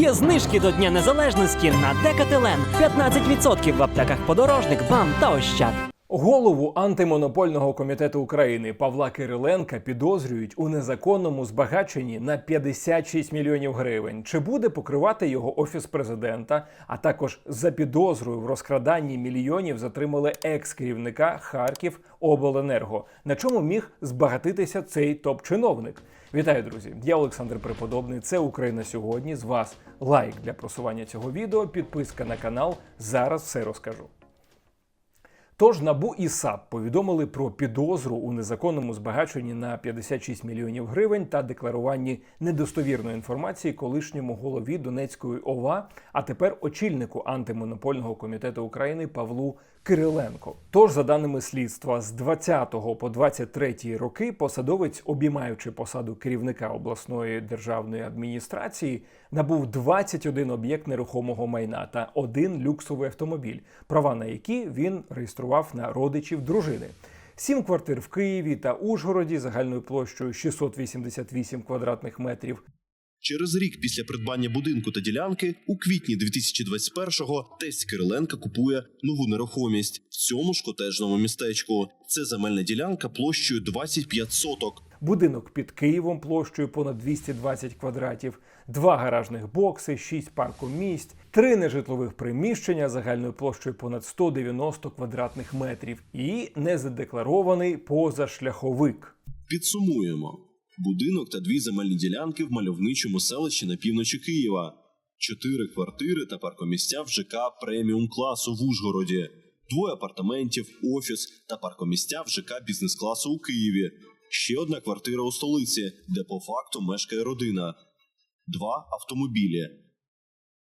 Є знижки до Дня Незалежності на Декателен. 15% в аптеках подорожник, бам та ощад. Голову антимонопольного комітету України Павла Кириленка підозрюють у незаконному збагаченні на 56 мільйонів гривень. Чи буде покривати його офіс президента? А також за підозрою в розкраданні мільйонів затримали екс-керівника Харків Обленерго. На чому міг збагатитися цей топ-чиновник? Вітаю, друзі! Я Олександр Преподобний. Це Україна сьогодні. З вас лайк для просування цього відео, підписка на канал. Зараз все розкажу. Тож НАБУ і САП повідомили про підозру у незаконному збагаченні на 56 мільйонів гривень та декларуванні недостовірної інформації колишньому голові Донецької ОВА, а тепер очільнику антимонопольного комітету України Павлу Кириленко. Тож, за даними слідства, з 20 по 23 роки посадовець, обіймаючи посаду керівника обласної державної адміністрації, набув 21 об'єкт нерухомого майна та один люксовий автомобіль, права на які він реєстрував на родичів дружини. Сім квартир в Києві та Ужгороді загальною площею 688 квадратних метрів, Через рік після придбання будинку та ділянки у квітні 2021-го тесть Кириленка купує нову нерухомість в цьому ж котежному містечку. Це земельна ділянка площею 25 соток. будинок під Києвом площею понад 220 квадратів, два гаражних бокси, шість паркомісць, три нежитлових приміщення загальною площею понад 190 квадратних метрів і незадекларований позашляховик. Підсумуємо: будинок та дві земельні ділянки в мальовничому селищі на півночі Києва, чотири квартири та паркомістя в ЖК преміум класу в Ужгороді, двоє апартаментів, офіс та паркомістя в ЖК бізнес-класу у Києві, ще одна квартира у столиці, де по факту мешкає родина, два автомобілі.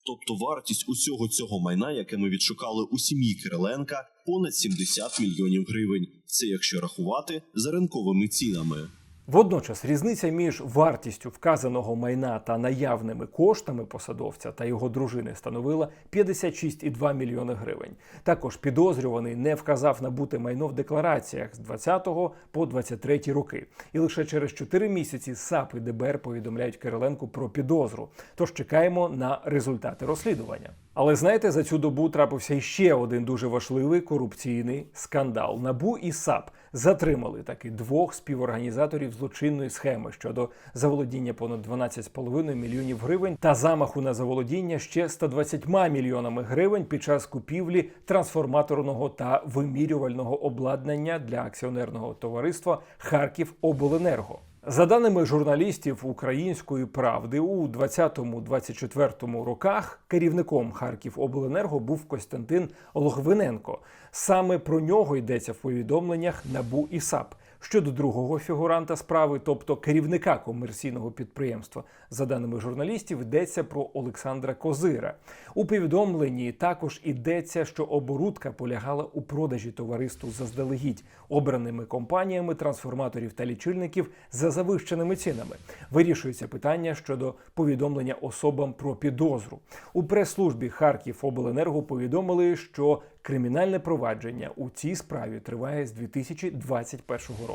Тобто вартість усього цього майна, яке ми відшукали у сім'ї Кириленка, понад 70 мільйонів гривень. Це якщо рахувати за ринковими цінами. Водночас різниця між вартістю вказаного майна та наявними коштами посадовця та його дружини становила 56,2 мільйони гривень. Також підозрюваний не вказав набуте майно в деклараціях з 20 по 23 роки. І лише через 4 місяці САП і ДБР повідомляють Кириленку про підозру. Тож чекаємо на результати розслідування. Але знаєте, за цю добу трапився іще один дуже важливий корупційний скандал. Набу і САП затримали таки двох співорганізаторів злочинної схеми щодо заволодіння понад 12,5 мільйонів гривень та замаху на заволодіння ще 120 мільйонами гривень під час купівлі трансформаторного та вимірювального обладнання для акціонерного товариства Харків Обленерго. За даними журналістів Української правди, у 20-24 роках керівником Харків Обленерго був Костянтин Логвиненко. Саме про нього йдеться в повідомленнях НАБУ і САП. Щодо другого фігуранта справи, тобто керівника комерційного підприємства, за даними журналістів, йдеться про Олександра Козира. У повідомленні також йдеться, що оборудка полягала у продажі товариству заздалегідь обраними компаніями трансформаторів та лічильників за завищеними цінами. Вирішується питання щодо повідомлення особам про підозру. У прес-службі Харків Обленерго повідомили, що кримінальне провадження у цій справі триває з 2021 року.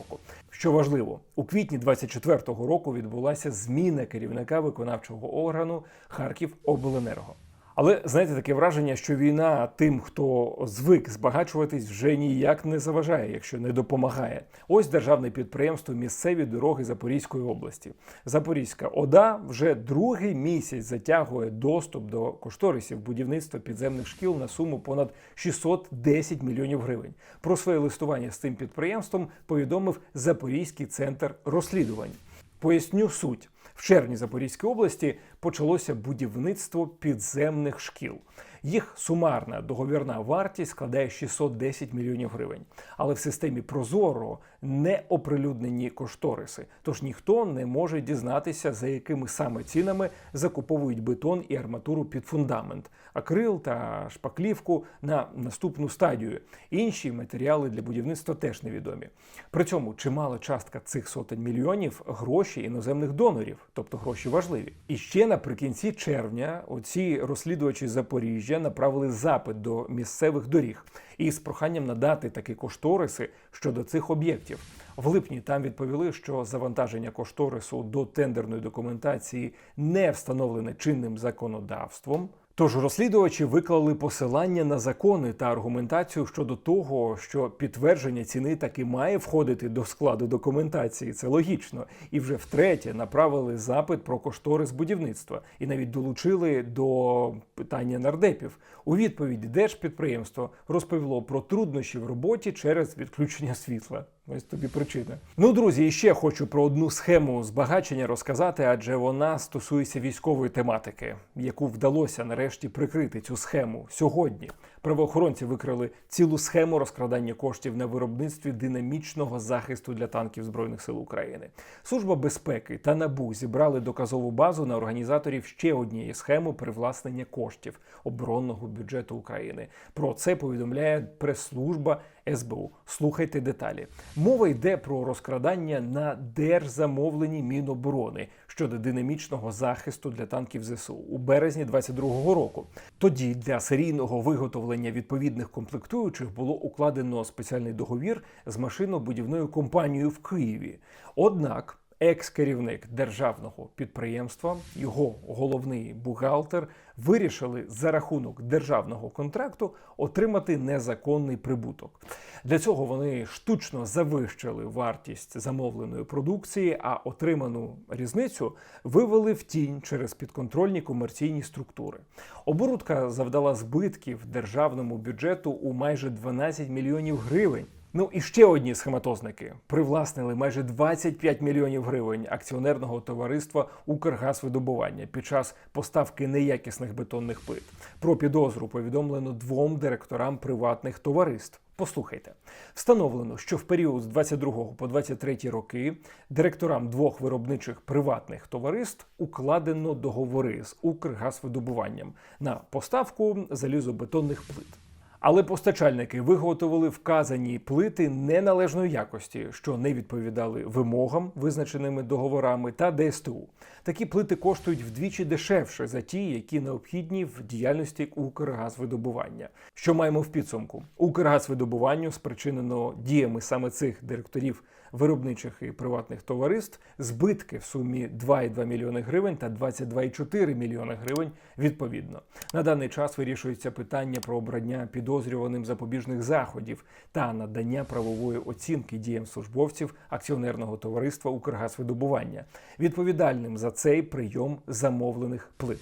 Що важливо, у квітні 2024 року відбулася зміна керівника виконавчого органу Харків Обленерго. Але знаєте, таке враження, що війна тим, хто звик збагачуватись, вже ніяк не заважає, якщо не допомагає. Ось державне підприємство місцеві дороги Запорізької області. Запорізька ОДА вже другий місяць затягує доступ до кошторисів будівництва підземних шкіл на суму понад 610 мільйонів гривень. Про своє листування з цим підприємством повідомив Запорізький центр розслідувань. Поясню суть. В червні Запорізької області почалося будівництво підземних шкіл. Їх сумарна договірна вартість складає 610 мільйонів гривень. Але в системі Прозоро не оприлюднені кошториси, тож ніхто не може дізнатися, за якими саме цінами закуповують бетон і арматуру під фундамент, акрил та шпаклівку на наступну стадію. Інші матеріали для будівництва теж невідомі. При цьому чимала частка цих сотень мільйонів гроші іноземних донорів, тобто гроші важливі. І ще наприкінці червня оці розслідувачі Запоріжжя направили запит до місцевих доріг із проханням надати такі кошториси щодо цих об'єктів. В липні там відповіли, що завантаження кошторису до тендерної документації не встановлене чинним законодавством. Тож розслідувачі виклали посилання на закони та аргументацію щодо того, що підтвердження ціни таки має входити до складу документації. Це логічно. І вже втретє направили запит про кошторис будівництва і навіть долучили до питання нардепів. У відповіді держпідприємство розповіло про труднощі в роботі через відключення світла. Ось тобі причина. Ну, друзі, і ще хочу про одну схему збагачення розказати, адже вона стосується військової тематики, яку вдалося нарешті прикрити цю схему сьогодні. Правоохоронці викрили цілу схему розкрадання коштів на виробництві динамічного захисту для танків збройних сил України. Служба безпеки та набу зібрали доказову базу на організаторів ще однієї схеми привласнення коштів оборонного бюджету України. Про це повідомляє прес-служба СБУ. Слухайте деталі. Мова йде про розкрадання на держзамовленні Міноборони щодо динамічного захисту для танків ЗСУ у березні 22-го року. Тоді для серійного виготовлення відповідних комплектуючих було укладено спеціальний договір з машинобудівною компанією в Києві. Однак екс-керівник державного підприємства, його головний бухгалтер, вирішили за рахунок державного контракту отримати незаконний прибуток. Для цього вони штучно завищили вартість замовленої продукції, а отриману різницю вивели в тінь через підконтрольні комерційні структури. Оборудка завдала збитків державному бюджету у майже 12 мільйонів гривень. Ну і ще одні схематозники привласнили майже 25 мільйонів гривень акціонерного товариства Укргазвидобування під час поставки неякісних бетонних плит. Про підозру повідомлено двом директорам приватних товариств. Послухайте, встановлено, що в період з 22 по 23 роки директорам двох виробничих приватних товариств укладено договори з Укргазвидобуванням на поставку залізобетонних плит. Але постачальники виготовили вказані плити неналежної якості, що не відповідали вимогам, визначеними договорами та ДСТУ. Такі плити коштують вдвічі дешевше за ті, які необхідні в діяльності Укргазвидобування. Що маємо в підсумку? Укргазвидобуванню спричинено діями саме цих директорів виробничих і приватних товариств збитки в сумі 2,2 мільйони гривень та 22,4 мільйони гривень відповідно. На даний час вирішується питання про обрання підозрюваним запобіжних заходів та надання правової оцінки діям службовців акціонерного товариства Укргазвидобування, відповідальним за цей прийом замовлених плит.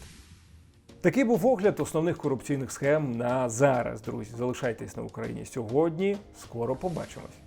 Такий був огляд основних корупційних схем на зараз, друзі. Залишайтесь на Україні сьогодні. Скоро побачимось.